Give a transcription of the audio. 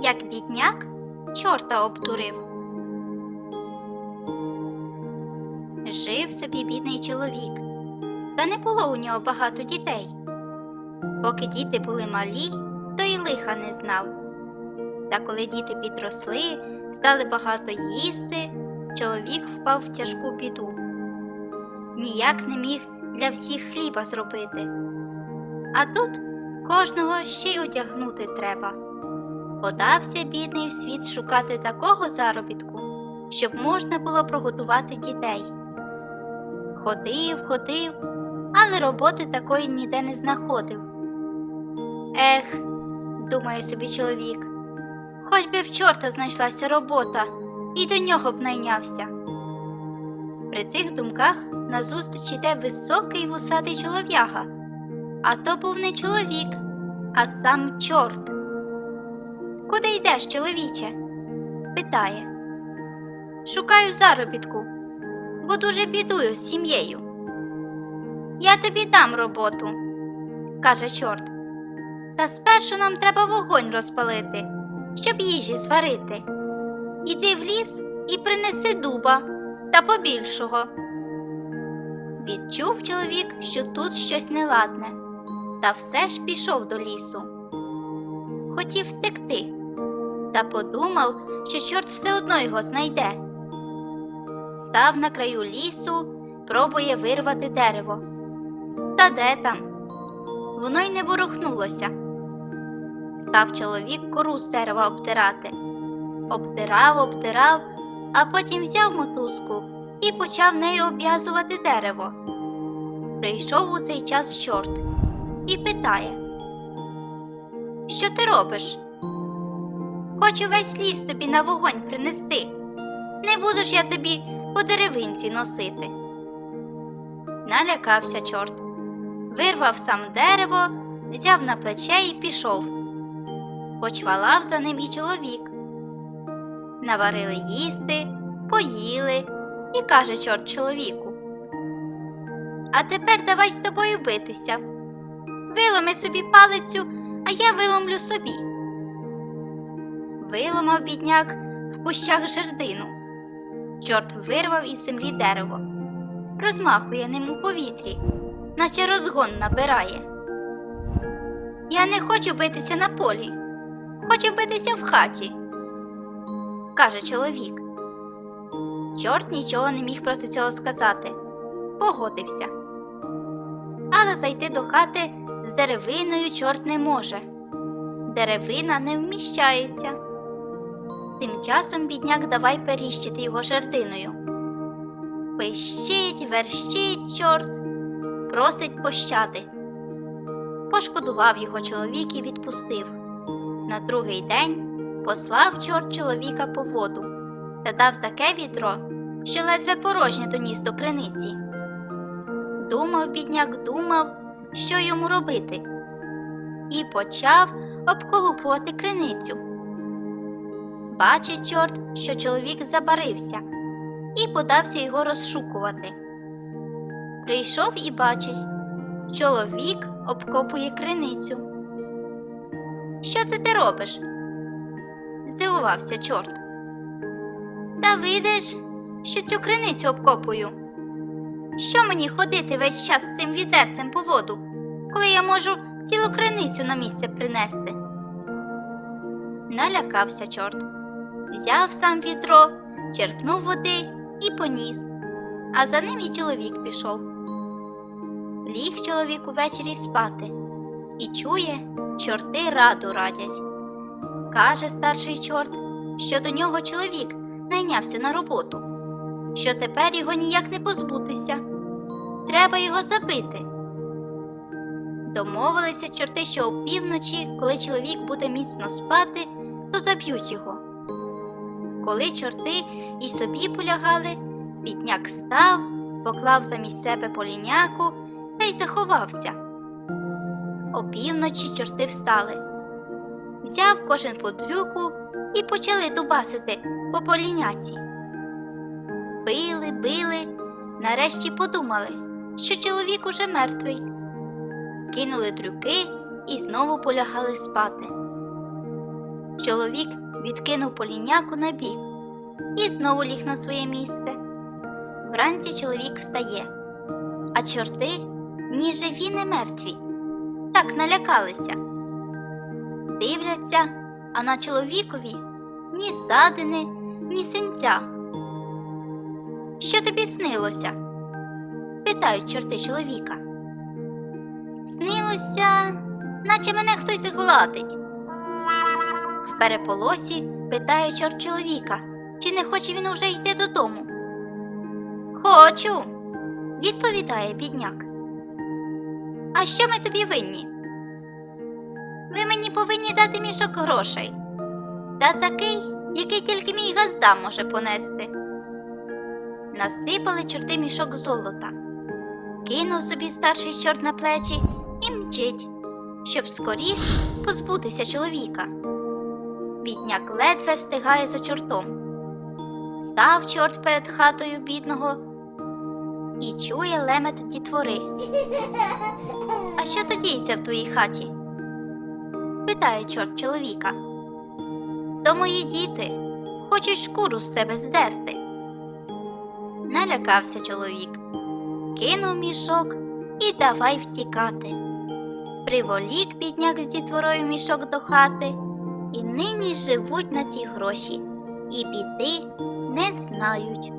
як бідняк чорта обдурив. Жив собі бідний чоловік, та не було у нього багато дітей. Поки діти були малі, то й лиха не знав. Та коли діти підросли, стали багато їсти, чоловік впав в тяжку біду. Ніяк не міг для всіх хліба зробити. А тут кожного ще й одягнути треба. Подався бідний в світ шукати такого заробітку, щоб можна було прогодувати дітей. Ходив, ходив, але роботи такої ніде не знаходив. Ех, думає собі чоловік, хоч би в чорта знайшлася робота, і до нього б найнявся. При цих думках назустріч іде високий вусатий чолов'яга, а то був не чоловік, а сам чорт. Куди йдеш, чоловіче? питає. Шукаю заробітку, бо дуже бідую з сім'єю. Я тобі дам роботу, каже чорт. Та спершу нам треба вогонь розпалити, щоб їжі зварити. Іди в ліс і принеси дуба та побільшого. Відчув чоловік, що тут щось неладне, та все ж пішов до лісу. Хотів втекти, та подумав, що чорт все одно його знайде. Став на краю лісу, пробує вирвати дерево. Та де там? Воно й не ворухнулося. Став чоловік кору з дерева обтирати. Обтирав, обтирав, а потім взяв мотузку і почав нею обв'язувати дерево. Прийшов у цей час чорт і питає: Що ти робиш? Хочу весь ліс тобі на вогонь принести. Не буду ж я тобі по деревинці носити. Налякався чорт, вирвав сам дерево, взяв на плече і пішов. Почвалав за ним і чоловік. Наварили їсти, поїли і каже чорт чоловіку. А тепер давай з тобою битися. Виломи собі палицю, а я виломлю собі. Виломав бідняк в кущах жердину. Чорт вирвав із землі дерево, розмахує ним у повітрі, наче розгон набирає. Я не хочу битися на полі, хочу битися в хаті, каже чоловік. Чорт нічого не міг проти цього сказати, погодився. Але зайти до хати з деревиною чорт не може. Деревина не вміщається. Тим часом бідняк давай періщити його жердиною. Пищить, верщить чорт, просить пощади. Пошкодував його чоловік і відпустив. На другий день послав чорт чоловіка по воду та дав таке відро, що ледве порожнє доніс до криниці. Думав бідняк, думав, що йому робити, і почав обколупувати криницю. Бачить чорт, що чоловік забарився, і подався його розшукувати. Прийшов і бачить, чоловік обкопує криницю. Що це ти робиш? здивувався чорт. Та видиш, що цю криницю обкопую. Що мені ходити весь час з цим відерцем по воду, коли я можу цілу криницю на місце принести? Налякався чорт, взяв сам відро, черпнув води і поніс, а за ним і чоловік пішов. Ліг чоловік увечері спати і чує, чорти раду радять. Каже старший чорт, що до нього чоловік найнявся на роботу, що тепер його ніяк не позбутися. Треба його забити. Домовилися чорти, що опівночі, коли чоловік буде міцно спати, то заб'ють його. Коли чорти і собі полягали, бідняк став, поклав замість себе поліняку та й заховався. Опівночі чорти встали. Взяв кожен по дрюку і почали дубасити по поліняці. Били, били, нарешті подумали, що чоловік уже мертвий. Кинули дрюки і знову полягали спати. Чоловік відкинув поліняку на бік і знову ліг на своє місце. Вранці чоловік встає, а чорти ні живі, ні мертві. Так налякалися. Дивляться, а на чоловікові ні садини, ні синця. Що тобі снилося? питають чорти чоловіка. Снилося, наче мене хтось гладить. Переполосі питає чорт чоловіка, чи не хоче він уже йти додому. Хочу, відповідає бідняк. А що ми тобі винні? Ви мені повинні дати мішок грошей. Та такий, який тільки мій газда може понести. Насипали чорти мішок золота, кинув собі старший чорт на плечі і мчить, щоб скоріш позбутися чоловіка. Бідняк ледве встигає за чортом. Став чорт перед хатою бідного і чує лемет дітвори. А що то діється в твоїй хаті? питає чорт чоловіка. То мої діти хочуть шкуру з тебе здерти. Налякався чоловік, кинув мішок і давай втікати. Приволік бідняк з дітворою мішок до хати, і нині живуть на ті гроші, і біди не знають.